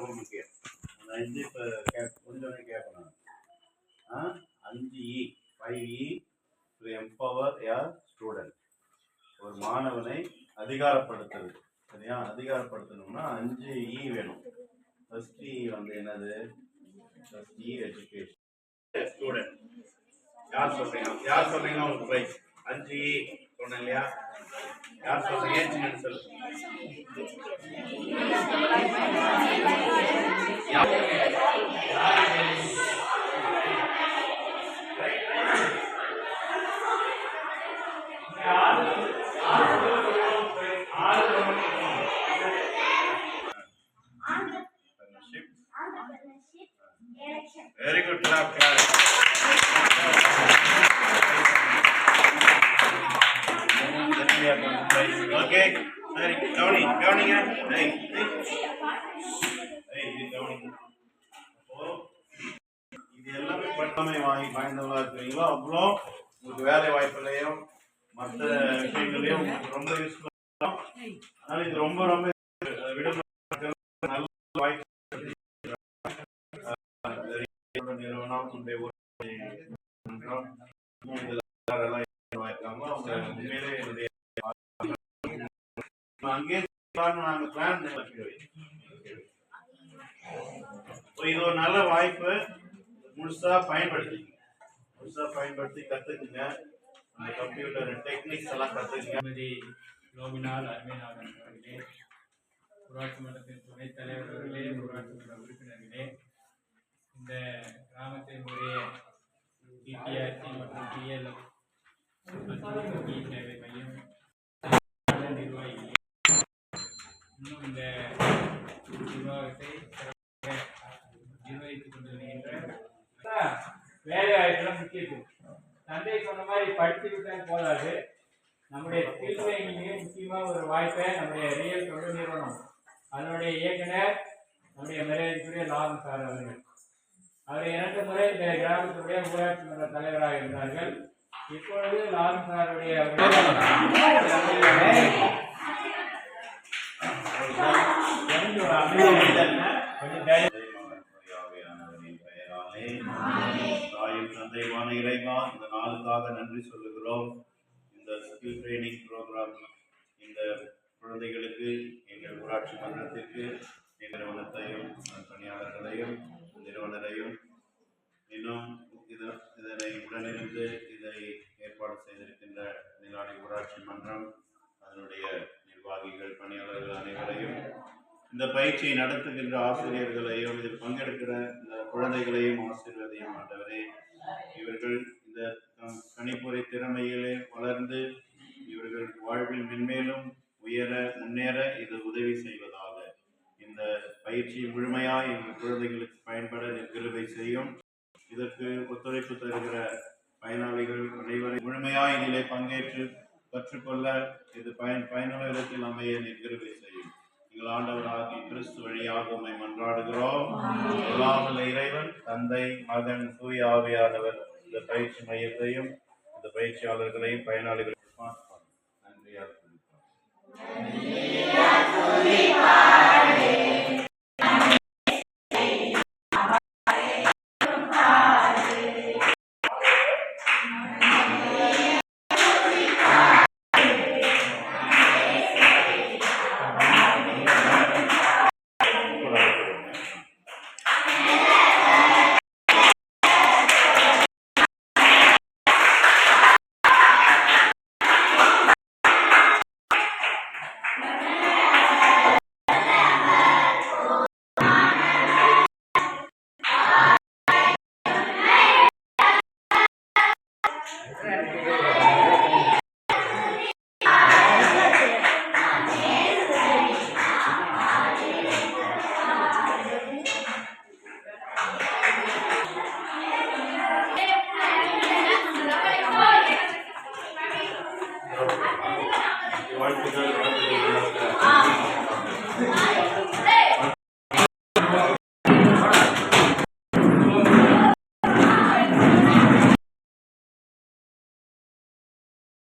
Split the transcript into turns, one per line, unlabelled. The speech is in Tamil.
ரொம்ப முக்கியம் அந்த அஞ்சு இப்போ கேப் முடிஞ்சோடனே கேட்கணும் ஆ? அஞ்சு E five E to empower your student ஒரு மாணவனை அதிகாரப்படுத்துறது. சரியா? அதிகாரப்படுத்தணும்னா அஞ்சு இ வேணும். ஃபர்ஸ்ட் இ e வந்து என்னது? ஃபர்ஸ்ட் இ எஜுகேஷன் ஸ்டூடெண்ட் யார் சொல்றீங்க யார் சொல்றீங்க உங்களுக்கு ப்ரைஸ் அஞ்சு இ சொன்னேன் இல்லையா? यार सब ये
चीज़ें सब
Very good job, guys. Okay சரி கவனி கவனிங்க ஏய், ஏய். ஏய், இது கவனிங்க. இது எல்லாமே பட்டமை வாங்கி வாய்ந்தவங்களா இருக்கிறீங்களோ அவ்வளோ உங்களுக்கு வேலை வாய்ப்புலையும் மற்ற விஷயங்களையும் உங்களுக்கு ரொம்ப யூஸ்ஃபுல்லாக அதனால இது ரொம்ப ரொம்ப விடுமுறை நல்ல வாய்ப்பு நிறுவனம் உங்களுடைய ஊர் உண்மையிலே என்னுடைய அங்கே நாங்க பிளான் இது ஒரு நல்ல வாய்ப்பு. முழுசா பயன்படுத்திங்க முழுசா பயன்படுத்தி கத்துக்குங்க. அந்த கம்ப்யூட்டர் டெக்னிக்ஸ் எல்லாம் கத்துக்குங்க.
திருமதி அருமைநாதன் அவர்களே ஊராட்சி மன்றத்தின் துணைத் தலைவர் அவர்களே ஊராட்சி மன்ற உறுப்பினர்களே இந்த கிராமத்தினுடைய பிபிஆர்சி மற்றும் டிஎல்எஃப் சேவை மையம் நிர்வாகிகளே இன்னும் இந்த நிர்வாகத்தை நிர்வகித்துக் கொண்டிருக்கின்ற வேலை வாய்ப்புலாம் முக்கியத்துவம். தந்தை சொன்ன மாதிரி படித்து விட்டால் போதாது. நம்முடைய ஸ்கில் முக்கியமாக ஒரு வாய்ப்பை நம்முடைய ரியல் தொழில் நிறுவனம் அதனுடைய இயக்குனர் நம்முடைய மரியாதைக்குரிய லாபம் சார் அவர்கள். அவர் இரண்டு முறை இந்த கிராமத்துடைய ஊராட்சி மன்ற தலைவராக இருந்தார்கள். இப்பொழுது லாபம் சாருடைய கொஞ்சம்
இறைவா இந்த நாளுக்காக நன்றி சொல்லுகிறோம் இந்த ஸ்கில் ட்ரைனிங் ப்ரோக்ராம் இந்த குழந்தைகளுக்கு எங்கள் ஊராட்சி மன்றத்திற்கு நிறுவனத்தையும் பணியாளர்களையும் நிறுவனரையும் இன்னும் இது இதனை உடனிருந்து இதை ஏற்பாடு செய்திருக்கின்ற நிலாடி ஊராட்சி மன்றம் அதனுடைய நிர்வாகிகள் பணியாளர்கள் அனைவரையும் இந்த பயிற்சியை நடத்துகின்ற ஆசிரியர்களையும் இதில் பங்கெடுக்கிற இந்த குழந்தைகளையும் ஆசீர்வதியும் ஆண்டவரே இவர்கள் இந்த கணிப்புரை திறமையிலே வளர்ந்து இவர்கள் வாழ்வில் மென்மேலும் உயர முன்னேற இது உதவி செய்வதாக. இந்த பயிற்சி முழுமையாய் எங்கள் குழந்தைகளுக்கு பயன்பட நிற்கிறதை செய்யும். இதற்கு ஒத்துழைப்பு தருகிற பயனாளிகள் அனைவரும் முழுமையாய் இதிலே பங்கேற்று கற்றுக்கொள்ள இது பயன் பயனுள்ள விதத்தில் அமைய நிற்கிறதை செய்யும். எங்கள் ஆண்டவராகி கிறிஸ்து வழியாக உம்மை மன்றாடுகிறோம். எல்லாம் வல்ல இறைவன் தந்தை மகன் தூய ஆவியானவர் இந்த பயிற்சி மையத்தையும் இந்த பயிற்சியாளர்களையும் பயனாளிகளையும் நன்றியாக.